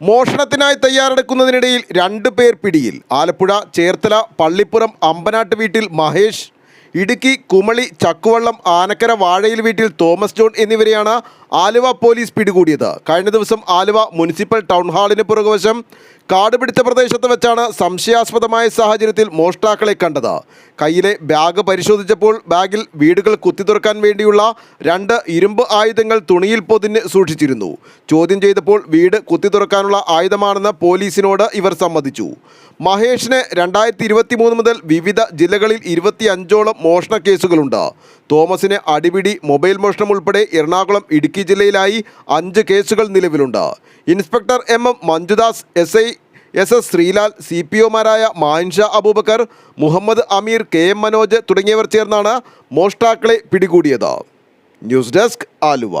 മോഷണത്തിനായി തയ്യാറെടുക്കുന്നതിനിടയിൽ രണ്ടു പേർ പിടിയിൽ. ആലപ്പുഴ ചേർത്തല പള്ളിപ്പുറം അമ്പനാട്ട് വീട്ടിൽ മഹേഷ് ഇടുക്കി കുമളി ചക്കുവള്ളം ആനക്കര വാഴയിൽ വീട്ടിൽ തോമസ് ജോൺ എന്നിവരെയാണ് ആലുവ പോലീസ് പിടികൂടിയത്. കഴിഞ്ഞ ദിവസം ആലുവ മുനിസിപ്പൽ ടൗൺ ഹാളിന് പുറകുവശം കാടുപിടിച്ച പ്രദേശത്ത് വെച്ചാണ് സംശയാസ്പദമായ സാഹചര്യത്തിൽ മോഷ്ടാക്കളെ കണ്ടത്. കയ്യിലെ ബാഗ് പരിശോധിച്ചപ്പോൾ ബാഗിൽ വീടുകൾ കുത്തിത്തുറക്കാൻ വേണ്ടിയുള്ള രണ്ട് ഇരുമ്പ് ആയുധങ്ങൾ തുണിയിൽ പൊതിഞ്ഞ് സൂക്ഷിച്ചിരുന്നു. ചോദ്യം ചെയ്തപ്പോൾ വീട് കുത്തിത്തുറക്കാനുള്ള ആയുധമാണെന്ന് പോലീസിനോട് ഇവർ സമ്മതിച്ചു. മഹേഷിന് രണ്ടായിരത്തി മുതൽ വിവിധ ജില്ലകളിൽ ഇരുപത്തി അഞ്ചോളം മോഷണ കേസുകളുണ്ട്. തോമസിനെ അടിപിടി മൊബൈൽ മോഷണം ഉൾപ്പെടെ എറണാകുളം ഇടുക്കി ജില്ലയിലായി അഞ്ച് കേസുകൾ നിലവിലുണ്ട്. Inspector M M Manjudas S I S S Sreelal C P ഒമാരായ Mansha Abubakar Muhammad Ameer K M Manoj തുടങ്ങിയവർ ചേർന്നാണ് മോഷ്ടാക്കളെ പിടികൂടിയത്. News desk Aluva.